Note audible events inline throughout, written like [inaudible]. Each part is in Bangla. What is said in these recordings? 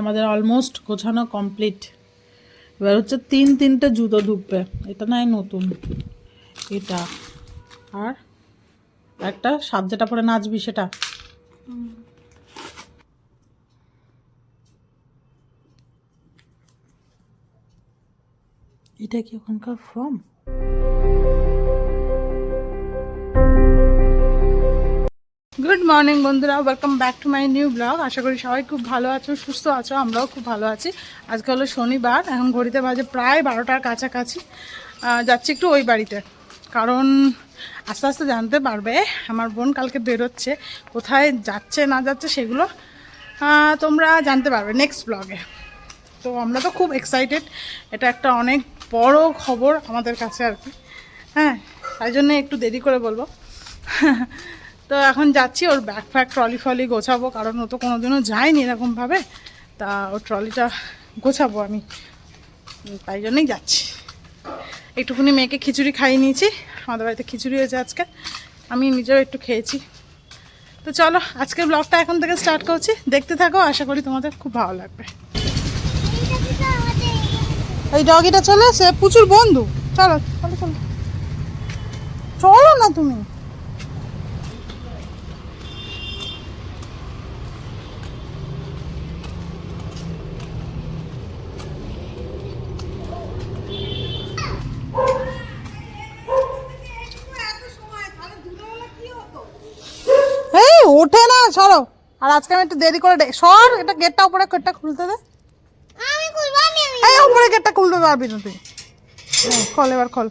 আমাদের অলমোস্ট গোছানো কমপ্লিট এবার হচ্ছে তিন তিনটে জুতো ঢুকবে। এটা নাই নতুন। এটা আর একটা সাত যেটা পরে নাচবি সেটা। এটা কি ওখানকার ফর্ম গুড মর্নিং বন্ধুরা। Welcome back to my new blog আশা করি সবাই খুব ভালো আছো, সুস্থ আছো, আমরাও খুব ভালো আছি। আজকে হলো শনিবার, এখন ঘড়িতে বাজে প্রায় বারোটার কাছাকাছি। যাচ্ছি একটু ওই বাড়িতে। কারণ আস্তে আস্তে জানতে পারবে, আমার বোন কালকে বেরোচ্ছে। কোথায় যাচ্ছে, না যাচ্ছে সেগুলো তোমরা জানতে পারবে নেক্সট ব্লগে তো আমরা তো খুব এক্সাইটেড এটা একটা অনেক বড় খবর আমাদের কাছে আর কি। হ্যাঁ তাই জন্য একটু দেরি করে বলব। [laughs] তো এখন যাচ্ছি, ওর ব্যাগ ফ্যাগ ট্রলি ফলি গোছাবো, কারণ ও তো কোনোদিনও যায়নি এরকমভাবে। তা ওর ট্রলিটা গোছাবো আমি। তাই জন্যই যাচ্ছি। একটুখানি মেয়েকে খিচুড়ি খাইয়ে নিয়েছি, আমাদের বাড়িতে খিচুড়ি হয়েছে আজকে। আমি নিজেও একটু খেয়েছি। তো চলো, আজকের ব্লগটা এখন থেকে স্টার্ট করছি। দেখতে থাকো, আশা করি তোমাদের খুব ভালো লাগবে। এই ডগিটা চলে এসে প্রচুর বন্ধু। চলো চলো চলো। চলো না তুমি এই ওঠে না সরো আর আজকে আমি একটু দেরি করে সর এটা গেটটা উপরে গেটটা খুলতে দে। আমি খুলবো আমি। এই উপরে গেটটা খুলতে পারবি না তুই খোল এবার খোল।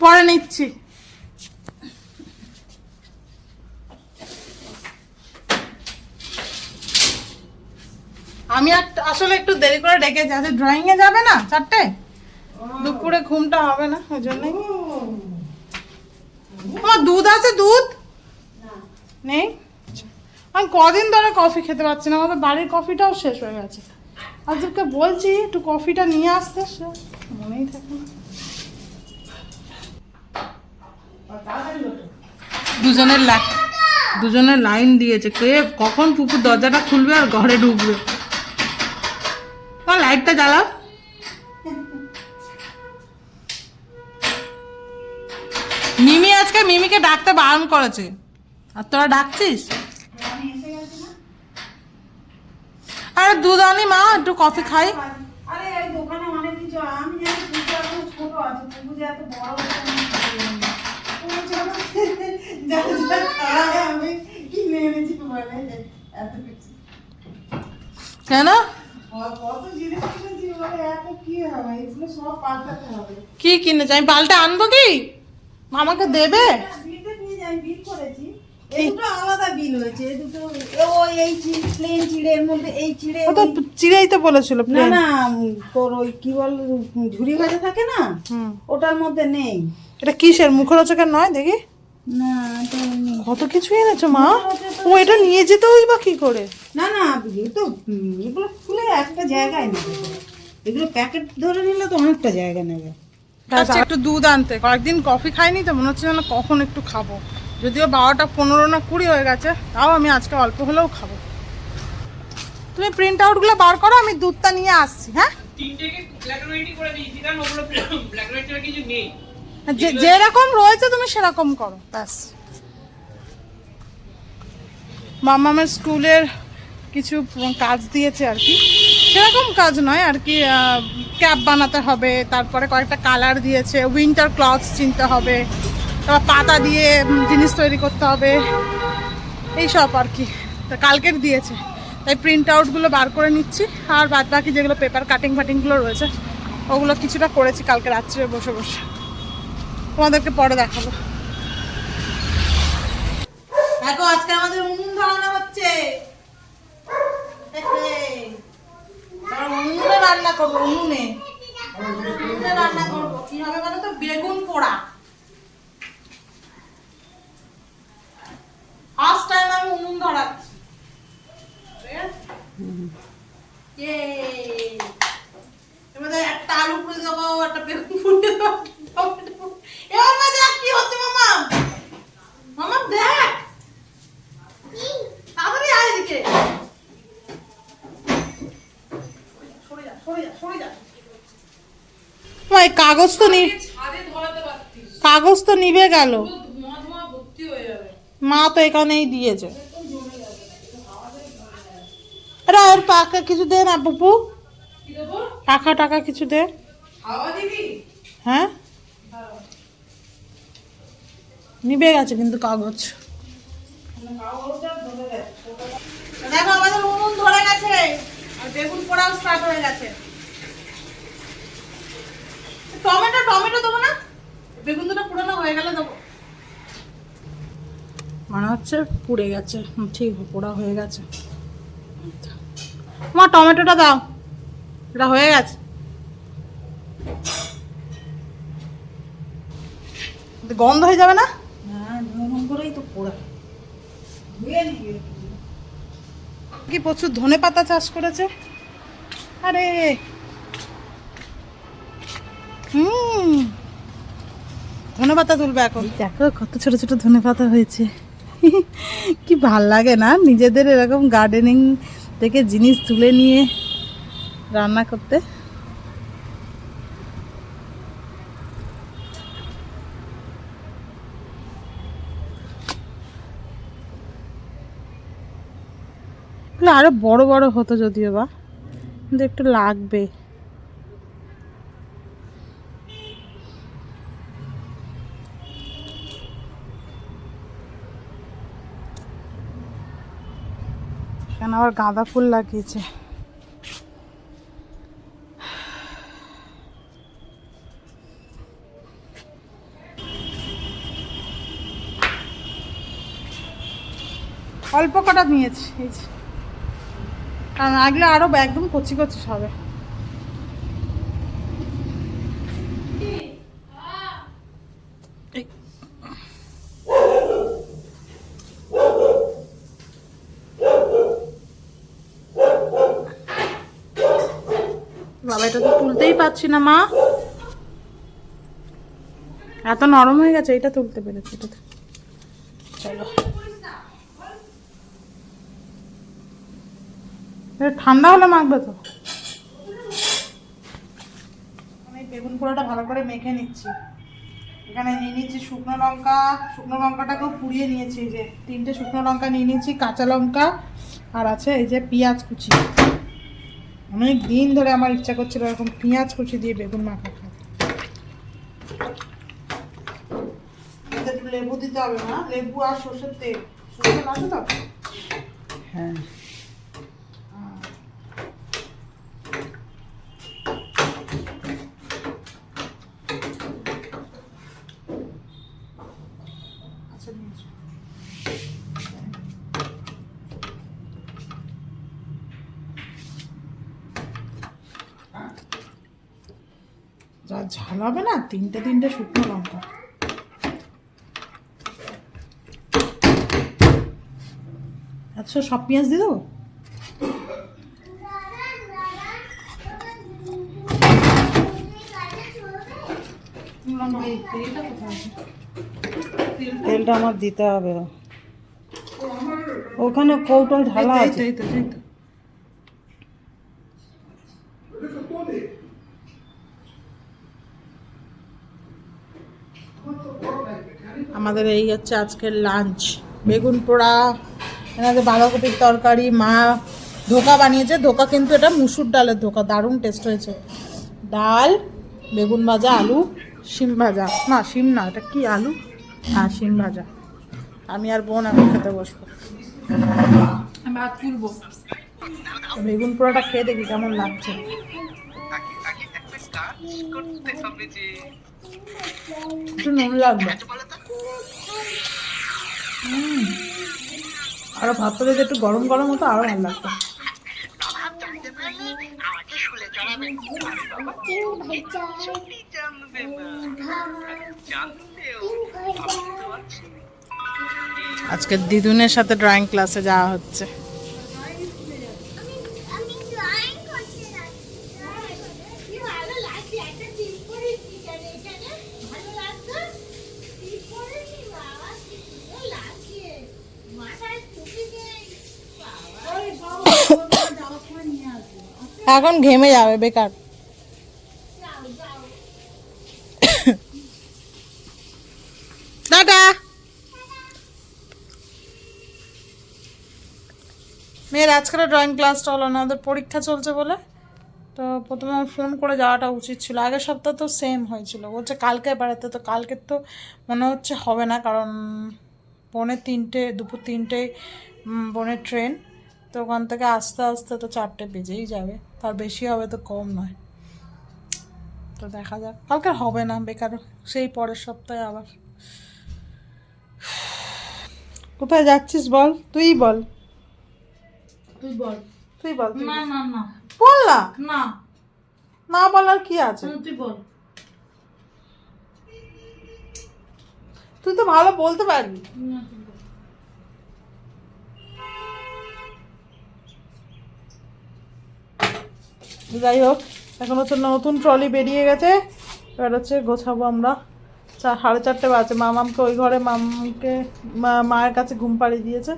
পরে নিচ্ছি। আমি আসলে একটু দেরি করে ডেকেছি। আজ ড্রয়িং এ যাবে না চারটে? দুপুরে ঘুমটা হবে না, ওই জন্যই। আমার দুধ আছে, দুধ? নেই? আমি কদিন ধরে কফি খেতে পারছি না, আমাদের বাড়ির কফিটাও শেষ হয়ে গেছে। আজকে বলছি, একটু কফিটা নিয়ে আসতে, সে মনেই থাকে না। দুজনের লাইন দুজনের লাইন দিয়েছে, কে, কখন পুকুর দরজাটা খুলবে আর ঘরে ঢুকবে? তোমার লাইটটা জ্বালাও। মিমি আজকে মিমিকে ডাকতে বারণ করেছে। আর তোরা ডাকছিস? আরে দুধ আনি মা একটু কফি খাই। আরে এই দোকানে অনেক কিছু আমি জানি পুজো এখন ছোট আছে পুজো এত বড় আমি এনেছি বলে? এত কিছু। কেন? ক- কিনেছি? আমি পাল্টে আনব কি? মামাকে দেবে? বিলটা নিয়ে যাই বিল করেছি। এই দুটো আলাদা বিল হয়েছে। ও এই প্লেন চিড়ে এর মধ্যে এই চিড়ে ও তো চিড়েই তো বলেছিল না না তোর ওই কি বল ঝুড়ি ভাজা থাকে না? ওটার মধ্যে নেই। এটা কিসের? মুখরোচকের নয় দেখি। কত কিছু এনেছো মা? ও এটা নিয়ে যেতে হই বা কি করে? না না এগুলো তো এগুলো খুলে একটা জায়গায় নেবে। এগুলো প্যাকেট ধরে নিলে তো অনেকটা জায়গা নেবে। আচ্ছা একটু দুধ আনতে। কয়েকদিন কফি খাইনি তো মনে হচ্ছে যেন কখন একটু খাব। যদিও বারোটা পনেরো না কুড়ি হয়ে গেছে তাও আমি আজকে অল্প হলেও খাব। তুমি প্রিন্ট আউটগুলো বার করো আমি দুধটা নিয়ে আসছি হ্যাঁ? তিনটেকে ব্ল্যাক করে দিয়েছি কারণ ওগুলো ব্ল্যাক কিছু নেই। যেরকম রয়েছে তুমি সেরকম করো। ব্যাস। মামামের স্কুলের কিছু কাজ দিয়েছে আর কি। সেরকম কাজ নয় আর কি ক্যাপ বানাতে হবে, তারপরে কয়েকটা কালার দিয়েছে, উইন্টার ক্লথস চিনতে হবে, তারপর পাতা দিয়ে জিনিস তৈরি করতে হবে এইসব আর কি। তা কালকের দিয়েছে। তাই প্রিন্ট আউটগুলো বার করে নিচ্ছি, আর বাদ বাকি যেগুলো পেপার কাটিং ফাটিংগুলো রয়েছে, ওগুলো কিছুটা করেছি কালকে রাত্রে বসে বসে। তোমাদেরকে পরে দেখাবো। দেখো আজকে আমাদের উনুন ধরানো হচ্ছে। উনুনে রান্না করব উনুনে রান্না করব কি হবে বলো তো বেগুন পোড়া ফার্স্ট টাইম আমি উনুন ধরাচ্ছি Yay! এবার দেবো একটা বেগুন ফুটে দেবো টমেটো এ মামা দেখ কি হচ্ছে মামা মামা দেখ তাড়াতাড়ি আয় এদিকে সরে যা সরে যা সরে যা কাগজ তো নি কাগজ তো নিবে গেল। হয়ে মা তো এখানেই দিয়েছে। আরে ওর পাকা কিছু দে না পুপু। কি দেবো? টাকা টাকা কিছু দে। হ্যাঁ? নিবে গেছে কিন্তু কাগজ। দেখো আমাদের উনুন ধরে গেছে। আর বেগুন পোড়াও স্টার্ট হয়ে গেছে। টমেটো টমেটো দেবো না। বেগুন দুটো পুরোনো হয়ে গেলে দেবো। মনে হচ্ছে পুড়ে গেছে। ঠিক পোড়া হয়ে গেছে। মা টমেটোটা দাও। এটা হয়ে গেছে। গন্ধ হয়ে যাবে না? করেই তো পোড়া। কি প্রচুর ধনে পাতা চাষ করেছে? আরে হুম। ধনে পাতা তুলবে এখন। দেখো, কত ছোট ছোট ধনে পাতা হয়েছে। [laughs] কি ভালো লাগে না? নিজেদের এরকম গার্ডেনিং থেকে জিনিস তুলে নিয়ে রান্না করতে। আরও বড় বড় হতো যদিও বা, কিন্তু একটু লাগবে। কেন আবার গাঁদা ফুল লাগিয়েছে। অল্প কটা নিয়েছি কারণ আগলে আরও একদম কচি কচি হবে বাবা, এটা তো তুলতেই পারছি না, মা। এত নরম হয়ে গেছে, এটা তুলতে পেরেছি, এটা চলো। ঠান্ডা হলে মাখবে তো। আমি বেগুন পোড়াটা ভালো করে মেখে নিচ্ছি। এখানে নিয়ে নিচ্ছি শুকনো লঙ্কা। শুকনো লঙ্কাটাকেও পুড়িয়ে নিয়েছি যে, তিনটে শুকনো লঙ্কা নিয়ে নিয়েছি, কাঁচা লঙ্কা, আর আছে এই যে পেঁয়াজ কুচি। অনেক দিন ধরে আমার ইচ্ছা করছিল এরকম পেঁয়াজ কুচি দিয়ে বেগুন মাখা খাওয়া। একটু লেবু দিতে হবে না? লেবু আর সর্ষের তেল। সর্ষে তেল তো? হ্যাঁ আচ্ছা নিয়ে এসো। হবে না? তিনটে তিনটে শুকনো লঙ্কা। আচ্ছা সব পেঁয়াজ দিয়ে দেবো? তেলটা আমার দিতে হবে। ওখানে কৌটোয় ঢালা আছে এই তো, এই তো। আমাদের এই হচ্ছে আজকের লাঞ্চ বেগুন পোড়া এনাদের বাঁধাকপির তরকারি মা ধোকা বানিয়েছে। ধোকা কিন্তু এটা মুসুর ডালের ধোকা দারুণ টেস্ট হয়েছে। ডাল বেগুন ভাজা আলু শিম ভাজা। না শিম না এটা কি আলু? হ্যাঁ শিম ভাজা। আমি আর বোন এখন খেতে বসবো। আমি ভাত তুলবো। বেগুন পোড়াটা খেয়ে দেখি কেমন লাগছে। একটু নুন লাগবে। আরও ভাতটা যদি একটু গরম গরম হতো, আরও ভালো লাগতো। আজকে দিদুনের সাথে ড্রয়িং ক্লাসে যাওয়া হচ্ছে আমি ড্রয়িং করতে যাচ্ছি কি ভালো লাগছে একটা এখন ঘেমে যাবে, বেকার। টাটা। মেয়ের আজকাল ড্রয়িং ক্লাসটা হলো না, ওদের পরীক্ষা চলছে বলে। তো প্রথমে আমার ফোন করে যাওয়াটা উচিত ছিল। আগের সপ্তাহ তো সেম হয়েছিল। বলছে কালকে বেড়াতে, তো কালকে তো মনে হচ্ছে হবে না, কারণ পৌনে তিনটে, দুপুর তিনটে বোনের ট্রেন তো ওখান থেকে আস্তে আস্তে তো চারটে বেজেই যাবে। তার বেশি হবে তো কম নয়। তো দেখা যাক। কালকে হবে না বেকার। সেই পরের সপ্তাহে আবার। কোথায় যাচ্ছিস বল? তুই বল। তুই বল। তুই বল না না না। বল না। না। না বলার কি আছে? তুই বল। তুই তো ভালো বলতে পারবি। না, যাই হোক এখন হচ্ছে নতুন ট্রলি বেরিয়ে গেছে। এবার হচ্ছে গোছাবো আমরা। চা, সাড়ে চারটে বাজে। মামামকে ওই ঘরে মামকে মায়ের কাছে ঘুম পাড়িয়ে দিয়েছে।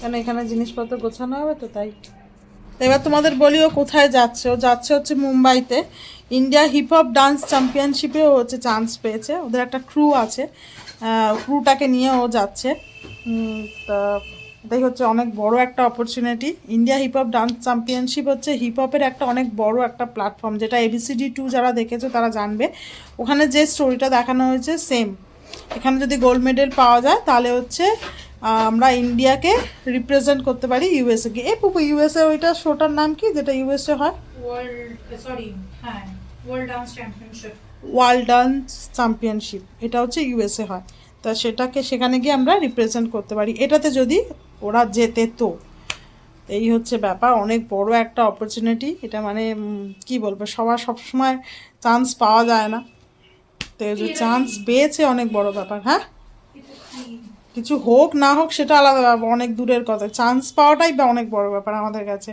কেন এখানে জিনিসপত্র গোছানো হবে তো তাই। এবার তোমাদের বলি ও কোথায় যাচ্ছে। ও যাচ্ছে হচ্ছে মুম্বাইতে। ইন্ডিয়া হিপ হপ ডান্স চ্যাম্পিয়নশিপে ও হচ্ছে চান্স পেয়েছে। ওদের একটা ক্রু আছে। ক্রুটাকে নিয়ে ও যাচ্ছে। তা এটাই হচ্ছে অনেক বড় একটা opportunity India hip hop dance championship হচ্ছে হিপ হপের একটা অনেক বড় একটা প্ল্যাটফর্ম যেটা এবিসিডি টু যারা দেখেছ তারা জানবে। ওখানে যে স্টোরিটা দেখানো হয়েছে সেম এখানে যদি গোল্ড মেডেল পাওয়া যায় তাহলে হচ্ছে আমরা ইন্ডিয়াকে রিপ্রেজেন্ট করতে পারি ইউএসএ কে। এ পুপু ইউএসএ ওইটা শোটার নাম কি যেটা ইউএসএ হয়? ওয়ার্ল্ড সরি হ্যাঁ world dance championship world dance championship এটা হচ্ছে ইউএসএ হয়। তা সেটাকে সেখানে গিয়ে আমরা রিপ্রেজেন্ট করতে পারি। এটাতে যদি ওরা যেতে তো এই হচ্ছে ব্যাপার। অনেক বড় একটা অপরচুনিটি এটা মানে কি বলব সবার সবসময় চান্স পাওয়া যায় না। তো যে চান্স পেয়েছে অনেক বড় ব্যাপার হ্যাঁ? কিছু হোক না হোক সেটা আলাদা ব্যাপার অনেক দূরের কথা। চান্স পাওয়াটাই বা অনেক বড় ব্যাপার আমাদের কাছে।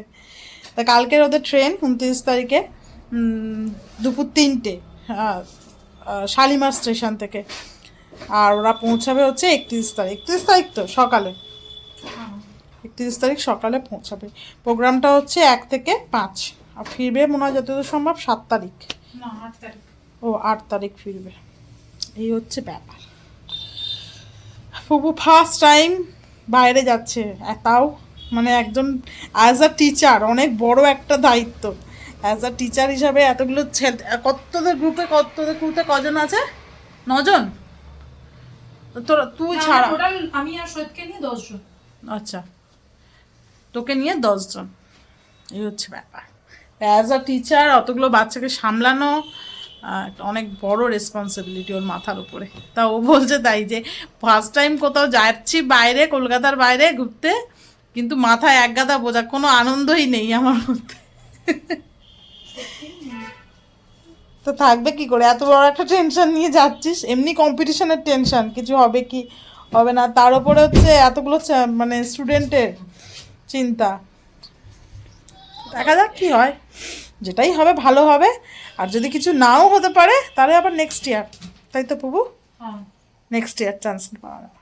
তা কালকের ওদের ট্রেন উনত্রিশ তারিখে দুপুর তিনটে হ্যাঁ, শালিমার স্টেশন থেকে। আর ওরা পৌঁছাবে হচ্ছে একত্রিশ তারিখ। একত্রিশ তারিখ তো সকালে। একত্রিশ তারিখ সকালে পৌঁছাবে। প্রোগ্রামটা হচ্ছে এক থেকে পাঁচ। আর ফিরবে মনে হয় যতদূর সম্ভব সাত তারিখ। ও আট তারিখ ফিরবে। এই হচ্ছে ব্যাপার। ফুপু ফার্স্ট টাইম বাইরে যাচ্ছে। তাও মানে একজন অ্যাজ আ টিচার অনেক বড় একটা দায়িত্ব। অ্যাজ আ টিচার হিসাবে এতগুলো ছেলে কতদের গ্রুপে কতদের গ্রুপে কজন আছে? নজন? তোর তুই ছাড়া। টোটাল আমি আর সৈয়দকে নিয়ে দশজন। আচ্ছা। তোকে নিয়ে দশজন। এই হচ্ছে ব্যাপার। অ্যাজ আ টিচার অতগুলো বাচ্চাকে সামলানো অনেক বড় রেসপন্সিবিলিটি ওর মাথার উপরে। তা ও বলছে তাই যে ফার্স্ট টাইম কোথাও যাচ্ছি বাইরে কলকাতার বাইরে ঘুরতে কিন্তু মাথায় এক গাদা বোঝা কোনো আনন্দই নেই আমার মধ্যে। তো থাকবে কি করে? এত বড় একটা টেনশন নিয়ে যাচ্ছিস? এমনি কম্পিটিশনের টেনশন কিছু হবে কি? হবে না। তার উপরে হচ্ছে এতগুলো মানে স্টুডেন্টের চিন্তা। দেখা যাক কি হয়। যেটাই হবে ভালো হবে। আর যদি কিছু নাও হতে পারে তাহলে আবার নেক্সট ইয়ার তাই তো প্রভু নেক্সট ইয়ার চান্স পাওয়া যাবে।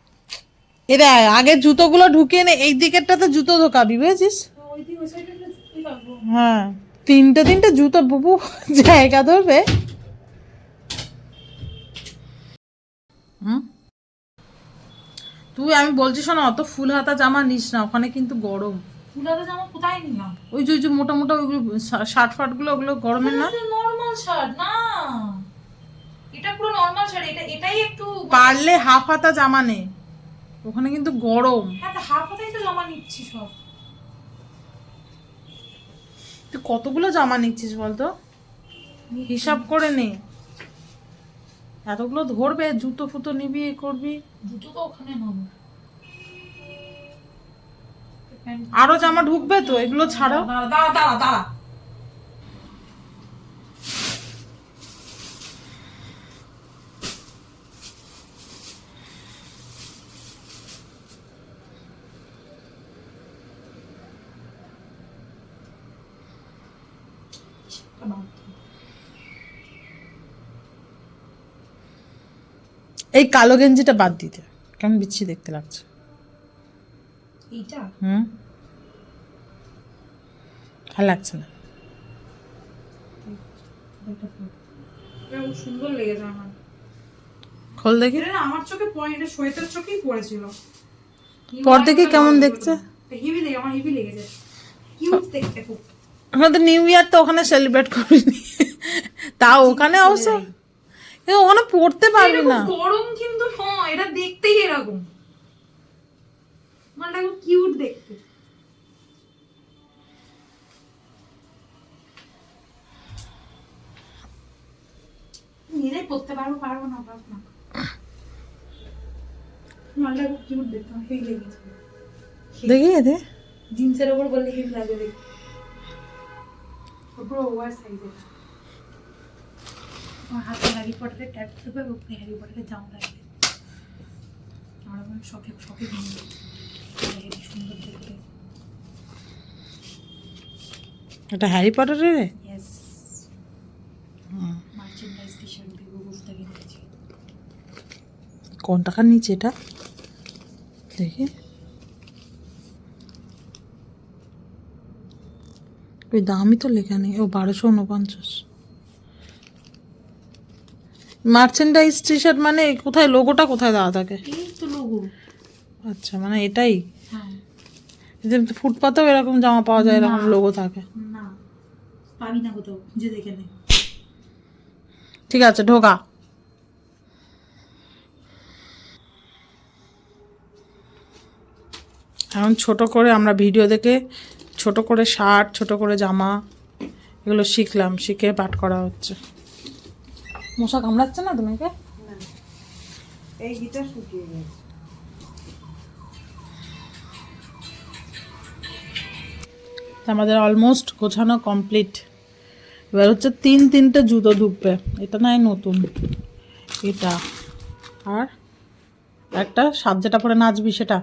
এরা আগে জুতোগুলো ঢুকিয়ে নে এই দিকেরটাতে জুতো ঢোকাবি বুঝেছিস? হ্যাঁ। তিনটে তিনটে জুতো বুবু জায়গা ধরবে। হুম? তুই আমি বলছি শোনো অত ফুল হাতা জামা নিস না ওখানে কিন্তু গরম। ফুলাতে জামা কোথায় নিলাম? ওই যে ওই যে মোটা মোটা ওইগুলো শার্ট ফার্টগুলো ওগুলো গরমের না? নর্মাল শার্ট না। এটা পুরো নর্মাল শার্ট এটা এটাই একটু পারলে হাফ হাতা জামা নে ওখানে কিন্তু গরম। হ্যাঁ হাফ হাতাই তো জামা নিচ্ছি সব। তুই কতগুলো জামা নিচ্ছিস বলতো? হিসাব করে নে। এতগুলো ধরবে জুতো ফুতো নিবি এ করবি। জুতো তো ওখানে নেব। আরও জামা ঢুকবে তো? এগুলো ছাড়াও দাঁড়া দাঁড়া দাঁড়া। এই কালো গেঞ্জিটা বাদ দিতে। কেমন বিচ্ছি দেখতে লাগছে। এইটা? হুম। ভালো লাগছে না। সুন্দর লেগেছে আমার। খোল দেখি। আমার চোখে চোখেই পড়েছিল। পর দেখি কেমন দেখছে। হেভি লেগে আমার হেভি লেগেছে। কিউট দেখতে খুব। আমরা তো নিউ ইয়ার তো ওখানে সেলিব্রেট করিনি। তা ওখানে অবশ্য কিন্তু ওখানে পড়তে পারবি না। গরম কিন্তু হ্যাঁ এটা দেখতেই এরকম। মালটা খুব কিউট দেখতে। নিজে পড়তে পারব পারব না পারব না। মালটা খুব কিউট দেখতে হেভি লেগেছে। দেখি এতে। জিন্সের ওপর বললে হেভি লাগবে দেখতে। ওপর ওভার সাইজের হাতে হ্যারি পটারের ট্যাপ দেবে ওপরে হ্যারি পটারের জামা লাগবে আমার আমার শখে শখে হেভি সুন্দর দেখতে। এটা হ্যারি পটারের ইয়েস মার্চেন্ডাইজ টি শার্ট থেকে নিয়েছি কোন টাকার নিচে এটা? দেখি। ওই দামই তো লেখা নেই। ও বারোশো উনপঞ্চাশ মার্চেন্ডাইজ টি শার্ট মানে কোথায় লোগোটা কোথায় দেওয়া থাকে? তো লোগো আচ্ছা মানে এটাই? হ্যাঁ। যে ফুটপাতেও এরকম জামা পাওয়া যায় এরকম লোগো থাকে। না। পাবি না কোথাও খুঁজে দেখে নে। ঠিক আছে ঢোকা। এখন ছোট করে আমরা ভিডিও দেখে ছোট করে শার্ট ছোট করে জামা এগুলো শিখলাম শিখে পাঠ করা হচ্ছে। মশা কামড়াচ্ছে না তোমাকে? এই গিটার শুকিয়ে গেছে। আমাদের অলমোস্ট গোছানো কমপ্লিট এবার হচ্ছে তিন তিনটে জুতো ঢুকবে এটা নাই নতুন। এটা। আর একটা সাত যেটা পরে নাচবি সেটা।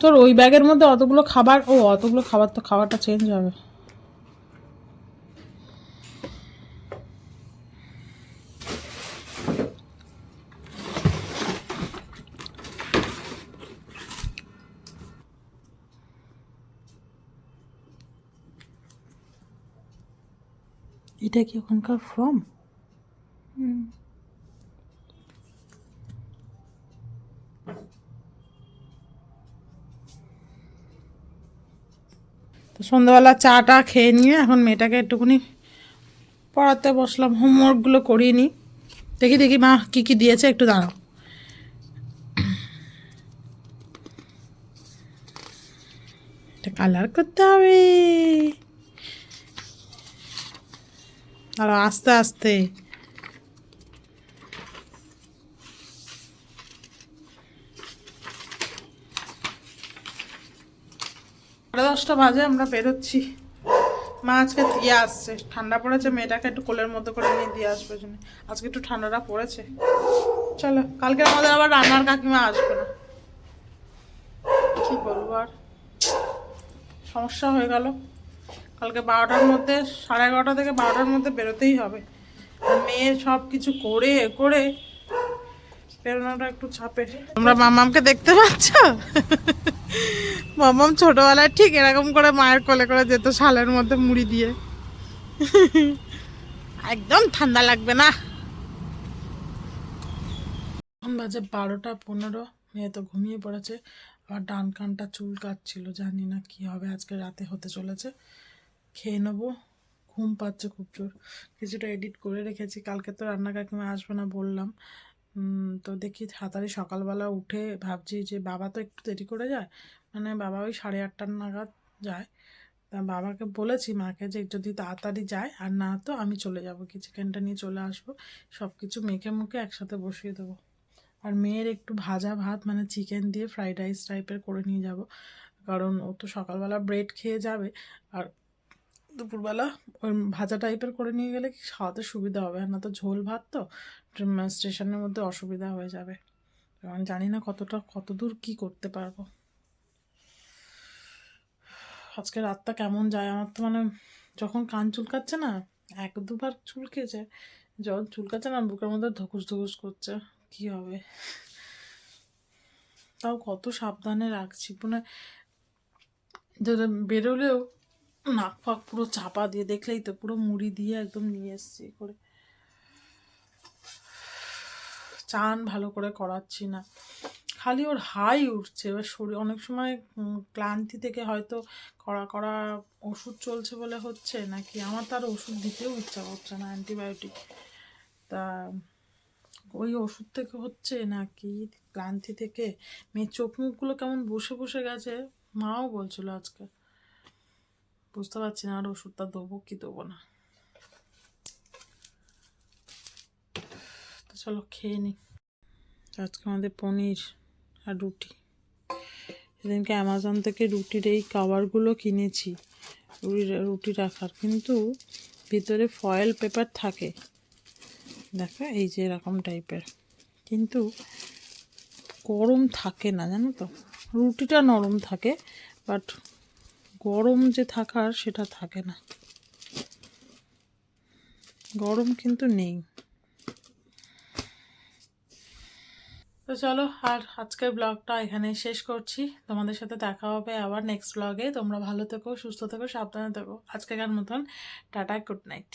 তোর ওই ব্যাগের মধ্যে অতগুলো খাবার ও অতগুলো খাবার তো খাবারটা চেঞ্জ হবে। এটা কি ওখানকার ফর্ম তো সন্ধ্যাবেলা চাটা খেয়ে নিয়ে এখন মেয়েটাকে একটুখানি পড়াতে বসলাম হোমওয়ার্কগুলো করিয়ে নিই। দেখি দেখি মা কী কী দিয়েছে একটু দাঁড়াও। এটা কালার করতে হবে। আর আস্তে আস্তে। সাড়ে দশটা বাজে, আমরা বেরোচ্ছি। মা আজকে দিয়ে আসছে। ঠান্ডা পড়েছে, মেয়েটাকে একটু কোলের মতো করে নিয়ে দিয়ে আসবে জন্য আজকে একটু ঠান্ডাটা পড়েছে। চলো, কালকে আমাদের আবার রান্নার কাকিমা আসবে না। কি বলব আর? সমস্যা হয়ে গেল। কালকে বারোটার মধ্যে, সাড়ে এগারোটা থেকে বারোটার মধ্যে বেরোতেই হবে। মেয়ের সব কিছু করে করে বেরোনোটা একটু চাপের। তোমরা মামামকে দেখতে পাচ্ছ? মামাম ছোটবেলায় ঠিক এরকম করে মায়ের কোলে করে যেত শালের মধ্যে মুড়ি দিয়ে। একদম ঠান্ডা লাগবে না। এখন বাজে বারোটা পনেরো, মেয়ে তো ঘুমিয়ে পড়েছে। আর ডান কানটা চুল কাটছিল জানি না কি হবে, আজকে রাতে হতে চলেছে। খেয়ে নেব। ঘুম পাচ্ছে খুব জোর। কিছুটা এডিট করে রেখেছি। কালকে তো রান্না কাকিমা আসবে না বললাম। তো দেখি তাড়াতাড়ি সকালবেলা উঠে ভাবছি যে বাবা তো একটু দেরি করে যায়। মানে বাবা ওই সাড়ে আটটার নাগাদ যায়। তা বাবাকে বলেছি মাকে যে যদি তাড়াতাড়ি যায়, আর না তো আমি চলে যাব। কি চিকেনটা নিয়ে চলে আসব। সব কিছু মেখে মুখে একসাথে বসিয়ে দেবো। আর মেয়ের একটু ভাজা ভাত মানে চিকেন দিয়ে ফ্রাইড রাইস টাইপের করে নিয়ে যাব। কারণ ও তো সকালবেলা ব্রেড খেয়ে যাবে। আর দুপুরবেলা ওই ভাজা টাইপের করে নিয়ে গেলে কি খাওয়াতে সুবিধা হবে? না তো ঝোল, ভাত তো স্টেশনের মধ্যে অসুবিধা হয়ে যাবে। আমি জানি না কতটা কত দূর কী করতে পারব। আজকে রাতটা কেমন যায়? আমার তো মানে যখন কান চুলকাচ্ছে না, এক দুবার চুলকেছে, যখন চুলকাচ্ছে না, বুকের মধ্যে ধকুস ধকুস করছে, কি হবে? তাও কত সাবধানে রাখছি। মানে বেরোলেও নাক ফাক পুরো চাপা দিয়ে দেখলেই তো পুরো মুড়ি দিয়ে একদম নিয়ে এসছি করে। চান ভালো করে করাচ্ছি না। খালি ওর হাই উঠছে, এবার শরীর, অনেক সময় ক্লান্তি থেকে হয়তো কড়া কড়া ওষুধ চলছে বলে হচ্ছে, নাকি আমার তার ওষুধ দিতেও ইচ্ছা করছে না, অ্যান্টিবায়োটিক। তা, ওই ওষুধ থেকে হচ্ছে নাকি ক্লান্তি থেকে, মেয়ের চোখ মুখগুলো কেমন বসে বসে গেছে, মাও বলছিল আজকে। বুঝতে পারছি না আর ওষুধটা দেবো কি দেবো না। তো চলো খেয়ে নিই আজকে আমাদের পনির আর রুটি। সেদিনকে অ্যামাজন থেকে রুটির এই কাভারগুলো কিনেছি রুটি রাখার। কিন্তু ভিতরে ফয়েল পেপার থাকে। দেখো এই যে এরকম টাইপের কিন্তু গরম থাকে না, জানো তো? রুটিটা নরম থাকে বাট গরম যে থাকার সেটা থাকে না। গরম কিন্তু নেই। তো চলো, আর আজকের ব্লগটা এখানে শেষ করছি। তোমাদের সাথে দেখা হবে আবার নেক্সট ব্লগে তোমরা ভালো থেকো, সুস্থ থেকো, সাবধানে থেকো। আজকেকার মতন, টাটা গুড নাইট